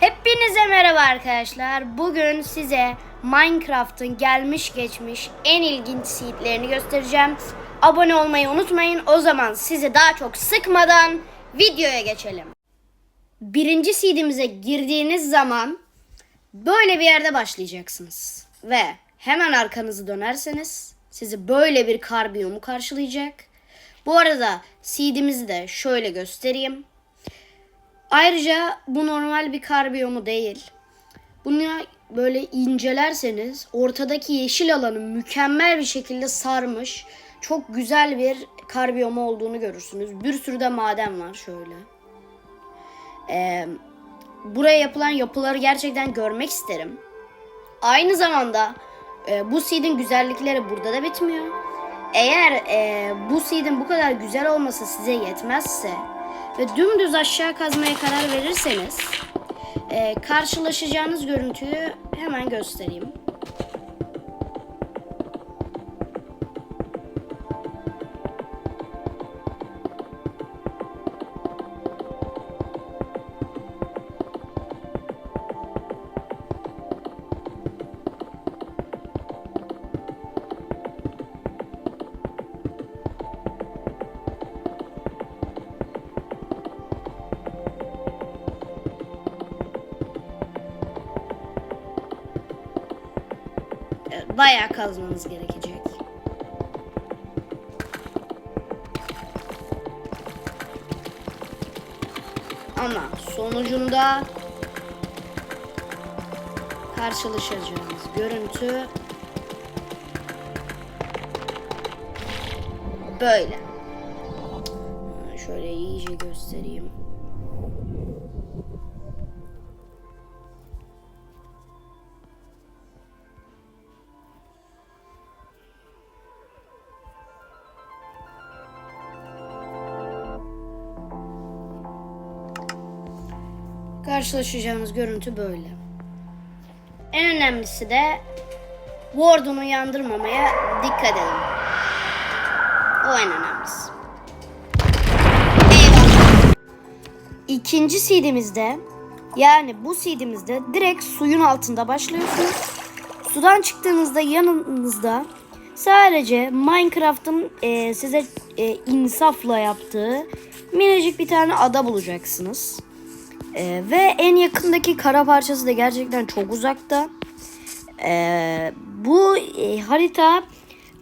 Hepinize merhaba arkadaşlar. Bugün size Minecraft'ın gelmiş geçmiş en ilginç seedlerini göstereceğim. Abone olmayı unutmayın. O zaman sizi daha çok sıkmadan videoya geçelim. Birinci seedimize girdiğiniz zaman böyle bir yerde başlayacaksınız. Ve hemen arkanızı dönerseniz sizi böyle bir kar biyomu karşılayacak. Bu arada seedimizi de şöyle göstereyim. Ayrıca bu normal bir kar biyomu değil. Bunu böyle incelerseniz ortadaki yeşil alanı mükemmel bir şekilde sarmış. Çok güzel bir kar biyomu olduğunu görürsünüz. Bir sürü de maden var şöyle. Ee, buraya yapılan yapıları gerçekten görmek isterim. Aynı zamanda e, bu seed'in güzellikleri burada da bitmiyor. Eğer e, bu seed'in bu kadar güzel olması size yetmezse ve dümdüz aşağı kazmaya karar verirseniz e, karşılaşacağınız görüntüyü hemen göstereyim. Bayağı kazmanız gerekecek. Ama sonucunda karşılaşacağınız görüntü böyle. Şöyle iyice göstereyim. Karşılaşacağımız görüntü böyle. En önemlisi de Warden'u yandırmamaya dikkat edin. O en önemlisi. İkinci seedimizde yani bu seedimizde direkt suyun altında başlıyorsunuz. Sudan çıktığınızda yanınızda sadece Minecraft'ın e, size e, insafla yaptığı minicik bir tane ada bulacaksınız. Ee, ve en yakındaki kara parçası da gerçekten çok uzakta. Ee, bu e, harita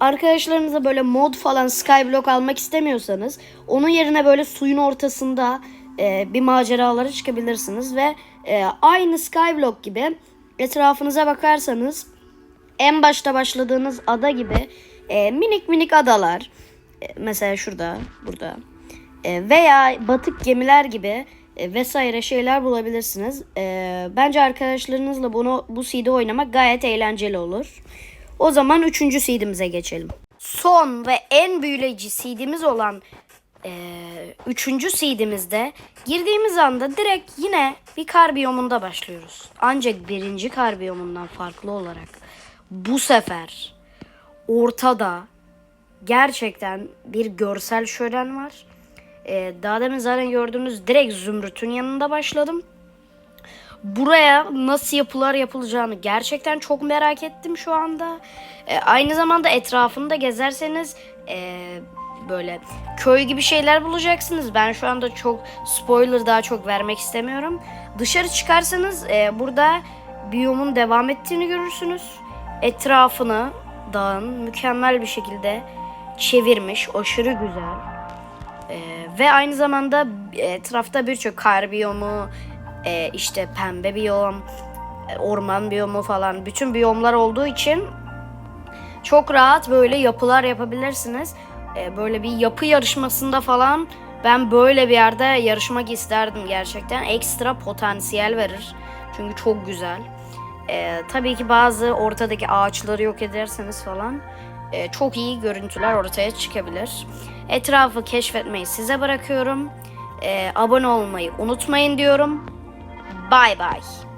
arkadaşlarınıza böyle mod falan skyblock almak istemiyorsanız onun yerine böyle suyun ortasında e, bir maceralara çıkabilirsiniz ve e, aynı skyblock gibi etrafınıza bakarsanız en başta başladığınız ada gibi e, minik minik adalar e, mesela şurada burada e, veya batık gemiler gibi e, vesaire şeyler bulabilirsiniz. E, bence arkadaşlarınızla bunu bu CD oynamak gayet eğlenceli olur. O zaman üçüncü CD'mize geçelim. Son ve en büyüleyici CD'miz olan e, üçüncü CD'mizde girdiğimiz anda direkt yine bir kar biyomunda başlıyoruz. Ancak birinci kar biyomundan farklı olarak bu sefer ortada gerçekten bir görsel şölen var. Ee, daha demin zaten gördüğünüz direkt Zümrüt'ün yanında başladım. Buraya nasıl yapılar yapılacağını gerçekten çok merak ettim şu anda. Ee, aynı zamanda etrafını da gezerseniz e, böyle köy gibi şeyler bulacaksınız. Ben şu anda çok spoiler daha çok vermek istemiyorum. Dışarı çıkarsanız e, burada biyomun devam ettiğini görürsünüz. Etrafını dağın mükemmel bir şekilde çevirmiş. Aşırı güzel. Ee, ve aynı zamanda etrafta birçok kar biyomu, e, işte pembe biyom, e, orman biyomu falan bütün biyomlar olduğu için çok rahat böyle yapılar yapabilirsiniz. Ee, böyle bir yapı yarışmasında falan ben böyle bir yerde yarışmak isterdim gerçekten. Ekstra potansiyel verir. Çünkü çok güzel. Ee, tabii ki bazı ortadaki ağaçları yok ederseniz falan e, çok iyi görüntüler ortaya çıkabilir. Etrafı keşfetmeyi size bırakıyorum. Ee, abone olmayı unutmayın diyorum. Bye bye.